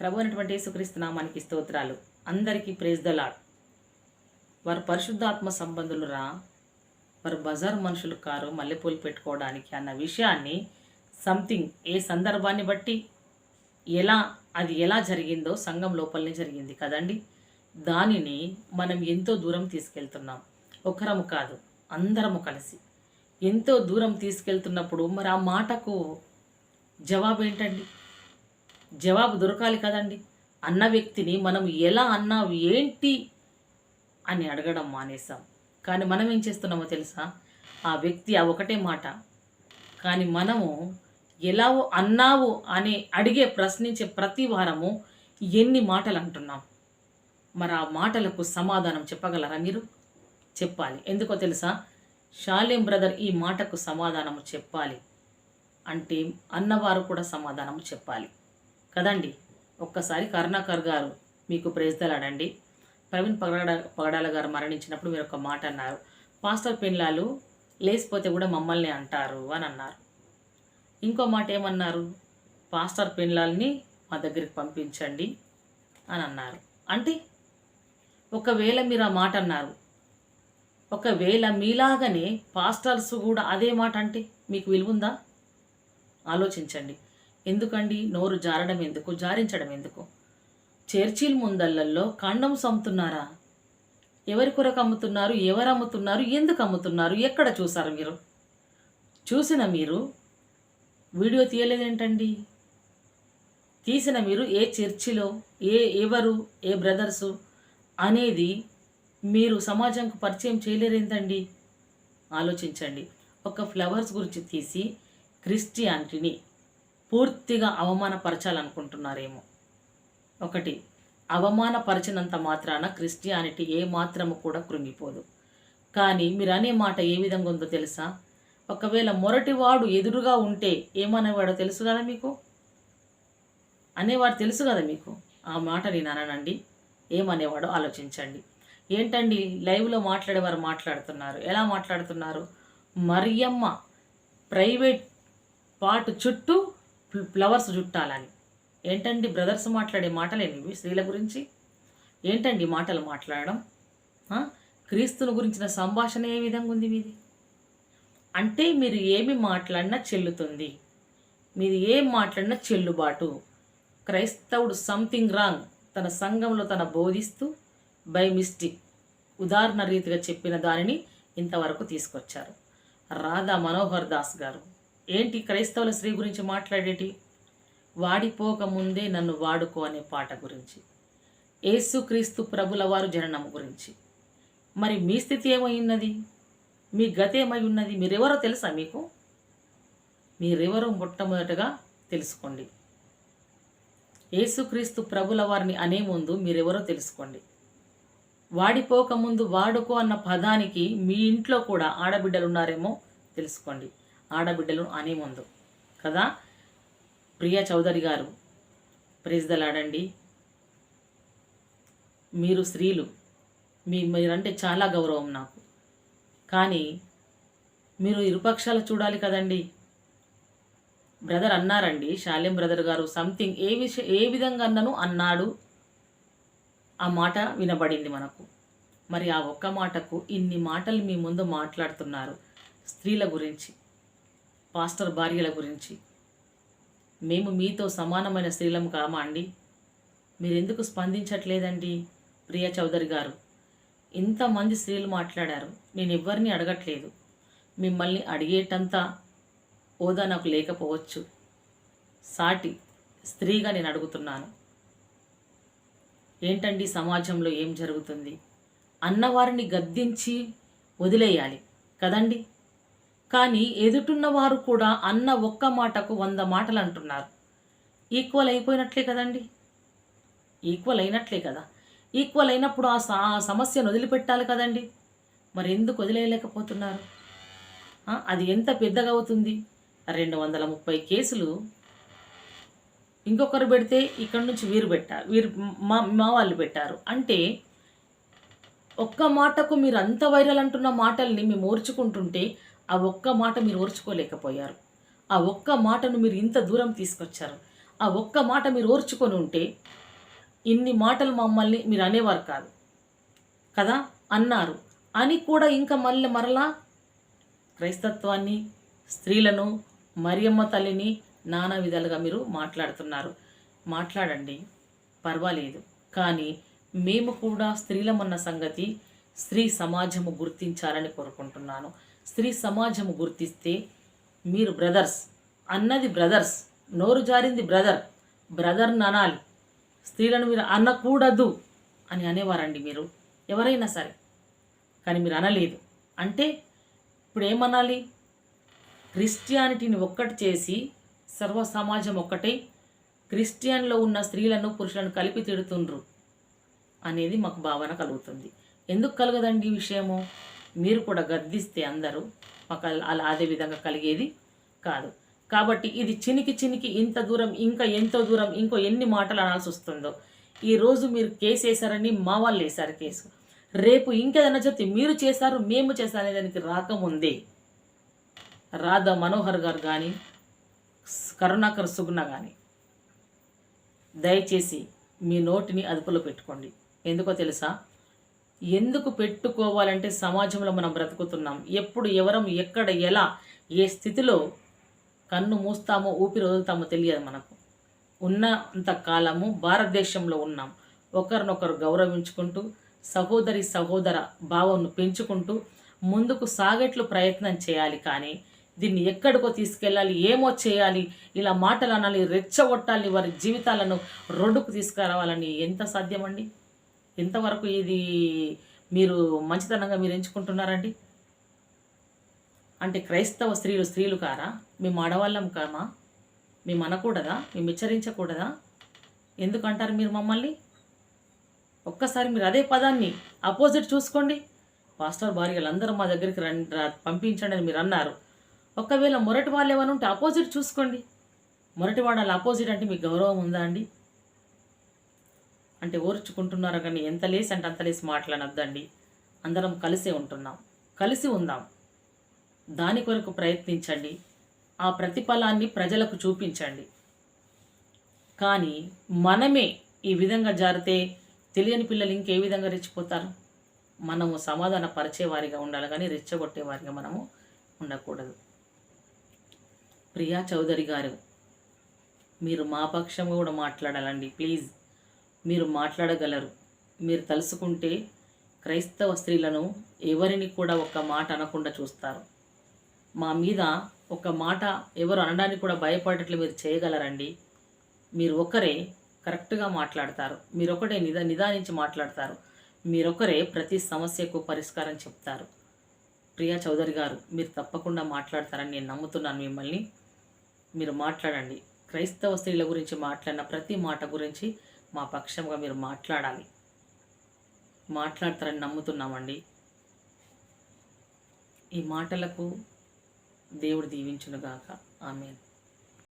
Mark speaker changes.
Speaker 1: ప్రభు అయినటువంటి యేసుక్రీస్తు నామానికి స్తోత్రాలు. అందరికీ ప్రేజ్ ద లాడ్ వారు పరిశుద్ధాత్మ సంబంధులు రా వారు బజార్ మనుషులు కారు మల్లెపూలు పెట్టుకోవడానికి అన్న విషయాన్ని సంథింగ్ ఏ సందర్భాన్ని బట్టి ఎలా అది ఎలా జరిగిందో సంఘం లోపలనే జరిగింది కదండి. దానిని మనం ఎంతో దూరం తీసుకెళ్తున్నాం. ఒకరము కాదు అందరము కలిసి. ఎంతో దూరం తీసుకెళ్తున్నప్పుడు మరి ఆ మాటకు జవాబు ఏంటండి? జవాబు దొరకాలి కదండి. అన్న వ్యక్తిని మనం ఎలా అన్నావు ఏంటి అని అడగడం మానేసాం కానీ మనం ఏం చేస్తున్నామో తెలుసా? ఆ వ్యక్తి ఆ ఒకటే మాట. కానీ మనము ఎలా అన్నావు అని అడిగే ప్రశ్నించే ప్రతి వారము ఎన్ని మాటలు అంటున్నాం? మరి ఆ మాటలకు సమాధానం చెప్పగలరా మీరు? చెప్పాలి. ఎందుకో తెలుసా? షాలేం బ్రదర్ ఈ మాటకు సమాధానము చెప్పాలి అంటే అన్నవారు కూడా సమాధానము చెప్పాలి. కదండి. ఒక్కసారి కరుణాకర్ గారు మీకు ప్రేజ్దలాడండి ప్రవీణ్ పగడ పగడాల గారు మరణించినప్పుడు మీరు ఒక మాట అన్నారు. పాస్టర్ పిన్లాలు లేసిపోతే కూడా మమ్మల్ని అంటారు అని అన్నారు. ఇంకో మాట ఏమన్నారు? పాస్టర్ పిన్లాల్ని మా దగ్గరికి పంపించండి అని అన్నారు. అంటే ఒకవేళ మీరు ఆ మాట అన్నారు ఒకవేళ మీలాగనే పాస్టర్స్ కూడా అదే మాట అంటే మీకు విలువ ఉందా ఆలోచించండి. ఎందుకండి? నోరు జారడం ఎందుకు? జారించడం ఎందుకు? చర్చిల్ ముందల్లల్లో కాండం అమ్ముతున్నారా ఎవరి కొరకు అమ్ముతున్నారు? ఎవరు అమ్ముతున్నారు? ఎందుకు అమ్ముతున్నారు? ఎక్కడ చూసారు మీరు? చూసిన మీరు వీడియో తీయలేదేంటండి? తీసిన మీరు ఏ చర్చిలో ఏ ఎవరు ఏ బ్రదర్సు అనేది మీరు సమాజంకు పరిచయం చేయలేరేంటండి? ఆలోచించండి. ఒక ఫ్లవర్స్ గురించి తీసి క్రిస్టియానిటీని పూర్తిగా అవమానపరచాలనుకుంటున్నారేమో. ఒకటి అవమానపరిచినంత మాత్రాన క్రిస్టియానిటీ ఏ మాత్రము కూడా కృంగిపోదు. కానీ మీరు అనే మాట ఏ విధంగా ఉందో తెలుసా? ఒకవేళ మొరటివాడు ఎదురుగా ఉంటే ఏమనేవాడో తెలుసు కదా మీకు? అనేవాడు తెలుసు కదా మీకు? ఆ మాట నేను అననండి. ఏమనేవాడో ఆలోచించండి. ఏంటండి లైవ్లో మాట్లాడేవారు మాట్లాడుతున్నారు. ఎలా మాట్లాడుతున్నారు? మరియమ్మ ప్రైవేట్ పాటు చుట్టూ ఫ్లవర్స్ చుట్టాలని. ఏంటండి బ్రదర్స్ మాట్లాడే మాటలేనివి స్త్రీల గురించి? ఏంటండి మాటలు మాట్లాడడం? క్రీస్తుని గురించిన సంభాషణ ఏ విధంగా ఉంది మీది? అంటే మీరు ఏమి మాట్లాడినా చెల్లుతుంది. మీరు ఏం మాట్లాడినా చెల్లుబాటు. క్రైస్తవుడు సంథింగ్ రాంగ్. తన సంఘంలో తన బోధిస్తూ బై మిస్టేక్. ఉదాహరణ రీతిగా చెప్పిన దానిని ఇంతవరకు తీసుకొచ్చారు. రాధా మనోహర్ దాస్ గారు. ఏంటి క్రైస్తవుల స్త్రీ గురించి మాట్లాడేటి? వాడిపోక ముందే నన్ను వాడుకో అనే పాట గురించి. యేసుక్రీస్తు ప్రభుల వారు జననం గురించి. మరి మీ స్థితి ఏమైన్నది మీ గతేమై ఏమై ఉన్నది మీరెవరో తెలుసా మీకు? మీరెవరో మొట్టమొదటగా తెలుసుకోండి. యేసుక్రీస్తు ప్రభుల వారిని అనే ముందు మీరెవరో తెలుసుకోండి. వాడిపోకముందు వాడుకో అన్న పదానికి మీ ఇంట్లో కూడా ఆడబిడ్డలు ఉన్నారేమో తెలుసుకోండి. ఆడబిడ్డలు అని ముందు. కదా? ప్రియా చౌదరి గారు ప్రేజ్దలాడండి మీరు స్త్రీలు మీ మీరంటే చాలా గౌరవం నాకు. కానీ మీరు ఇరుపక్షాలు చూడాలి కదండి. బ్రదర్ అన్నారండి శాలెం బ్రదర్ గారు సంథింగ్ ఏ విషయం ఏ విధంగా అన్నను అన్నాడు. ఆ మాట వినబడింది మనకు. మరి ఆ ఒక్క మాటకు ఇన్ని మాటలు మీ ముందు మాట్లాడుతున్నారు స్త్రీల గురించి. పాస్టర్ భార్యల గురించి. మేము మీతో సమానమైన స్త్రీలం కామా అండి? మీరెందుకు స్పందించట్లేదండి? ప్రియా చౌదరి గారు ఇంతమంది స్త్రీలు మాట్లాడారు. నేను ఎవరిని అడగట్లేదు. మిమ్మల్ని అడిగేటంత హోదా నాకు లేకపోవచ్చు. సాటి స్త్రీగా నేను అడుగుతున్నాను. ఏంటండి సమాజంలో ఏం జరుగుతుంది? అన్నవారిని గద్దించి వదిలేయాలి కదండి? కానీ ఎదుటున్నవారు కూడా అన్న ఒక్క మాటకు వంద మాటలు అంటున్నారు ఈక్వల్ అయిపోయినట్లే కదండి? ఈక్వల్ అయినట్లే కదా? ఈక్వల్ అయినప్పుడు ఆ సమస్యను వదిలిపెట్టాలి కదండి? మరి ఎందుకు వదిలేయలేకపోతున్నారు? అది ఎంత పెద్దగా అవుతుంది? రెండు వందల ముప్పై కేసులు ఇంకొకరు పెడితే ఇక్కడ నుంచి వీరు పెట్టారు వీరు మా మా వాళ్ళు పెట్టారు. అంటే ఒక్క మాటకు మీరు అంత వైరల్ అంటున్న మాటల్ని మేము ఓర్చుకుంటుంటే ఆ ఒక్క మాట మీరు ఓర్చుకోలేకపోయారు. ఆ ఒక్క మాటను మీరు ఇంత దూరం తీసుకొచ్చారు. ఆ ఒక్క మాట మీరు ఓర్చుకొని ఉంటే ఇన్ని మాటలు మమ్మల్ని మీరు అనేవారు కాదు. కదా? అన్నారు. అని కూడా ఇంకా మళ్ళీ మరలా క్రైస్తత్వాన్ని స్త్రీలను మరియమ్మ తల్లిని నానా విధాలుగా మీరు మాట్లాడుతున్నారు. మాట్లాడండి. పర్వాలేదు. కానీ మేము కూడా స్త్రీలమన్న సంగతి స్త్రీ సమాజము గుర్తించాలని కోరుకుంటున్నాను. స్త్రీ సమాజము గుర్తిస్తే మీరు బ్రదర్స్. అన్నది బ్రదర్స్. నోరు జారింది బ్రదర్. బ్రదర్ని అనాలి స్త్రీలను మీరు అనకూడదు అని అనేవారండి మీరు. ఎవరైనా సరే. కానీ మీరు అనలేదు. అంటే ఇప్పుడు ఏమనాలి క్రిస్టియానిటీని ఒక్కటి చేసి సర్వ సమాజం ఒక్కటే క్రిస్టియన్లో ఉన్న స్త్రీలను పురుషులను కలిపి తిడుతుండ్రు అనేది మాకు భావన కలుగుతుంది. ఎందుకు కలగదండి ఈ విషయము? మీరు కూడా గద్దిస్తే అందరూ మాకు అలా అదే విధంగా కలిగేది కాదు. కాబట్టి ఇది చినికి చినికి ఇంత దూరం ఇంకా ఎంతో దూరం ఇంకో ఎన్ని మాటలు అనాల్సి వస్తుందో. ఈరోజు మీరు కేసు వేశారని మా వాళ్ళు వేశారు కేసు. రేపు ఇంకేదైనా చెప్తే మీరు చేశారు మేము చేశారనే దానికి రాకముందే రాధా మనోహర్ గారు కానీ కరుణాకర్ సుగుణ కానీ దయచేసి మీ నోటిని అదుపులో పెట్టుకోండి. ఎందుకో తెలుసా? ఎందుకు పెట్టుకోవాలంటే సమాజంలో మనం బ్రతుకుతున్నాం? ఎప్పుడు ఎవరం ఎక్కడ ఎలా ఏ స్థితిలో కన్ను మూస్తామో ఊపిరి వదులుతామో తెలియదు మనకు. ఉన్నంత కాలము భారతదేశంలో ఉన్నాం. ఒకరినొకరు గౌరవించుకుంటూ సహోదరి సహోదర భావంను పెంచుకుంటూ ముందుకు సాగేట్లు ప్రయత్నం చేయాలి కానీ దీన్ని ఎక్కడికో తీసుకెళ్ళాలి ఏమో చేయాలి ఇలా మాటలు అనాలి రెచ్చగొట్టాలి వారి జీవితాలను రోడ్డుకు తీసుకురావాలని ఎంత సాధ్యమండి? ఎంతవరకు ఇది మీరు మంచితనంగా మీరు ఎంచుకుంటున్నారండి? అంటే క్రైస్తవ స్త్రీలు స్త్రీలు కారా మేము ఆడవాళ్ళం కామా? మేము అనకూడదా? మేము హెచ్చరించకూడదా? ఎందుకంటారు మీరు మమ్మల్ని? ఒక్కసారి మీరు అదే పదాన్ని అపోజిట్ చూసుకోండి. పాస్టర్ భార్యలు అందరూ మా దగ్గరికి రండి పంపించండి అని మీరు అన్నారు. ఒకవేళ మొరటి వాళ్ళు ఏమైనా ఉంటే అపోజిట్ చూసుకోండి. మొరటి వాళ్ళ అపోజిట్ అంటే మీకు గౌరవం ఉందా అండి? అంటే ఓర్చుకుంటున్నారు కానీ ఎంత లేసి అంటే అంత లేసి మాట్లాడొద్దండి. అందరం కలిసే ఉంటున్నాం. కలిసి ఉందాం. దాని కొరకు ప్రయత్నించండి. ఆ ప్రతిఫలాన్ని ప్రజలకు చూపించండి. కానీ మనమే ఈ విధంగా జారితే తెలియని పిల్లలు ఇంకే విధంగా రెచ్చిపోతారు? మనము సమాధాన పరిచేవారిగా ఉండాలి కానీ రెచ్చగొట్టేవారిగా మనము ఉండకూడదు. ప్రియా చౌదరి గారు మీరు మా పక్షంగా కూడా మాట్లాడాలండి. ప్లీజ్. మీరు మాట్లాడగలరు. మీరు తలుసుకుంటే క్రైస్తవ స్త్రీలను ఎవరిని కూడా ఒక్క మాట అనకుండా చూస్తారు. మా మీద ఒక మాట ఎవరు అనడానికి కూడా భయపడేట్లు మీరు చేయగలరండి. మీరు ఒకరే కరెక్ట్గా మాట్లాడతారు. మీరొకటే నిదా నిదానించి మాట్లాడతారు. మీరొకరే ప్రతి సమస్యకు పరిష్కారం చెప్తారు. ప్రియా చౌదరి గారు మీరు తప్పకుండా మాట్లాడతారని నేను నమ్ముతున్నాను మిమ్మల్ని. మీరు మాట్లాడండి. క్రైస్తవ స్త్రీల గురించి మాట్లాడిన ప్రతి మాట గురించి మా పక్షంగా మీరు మాట్లాడాలి. మాట్లాడతారని నమ్ముతున్నామండి. ఈ మాటలకు దేవుడు దీవించునుగాక. ఆమెను.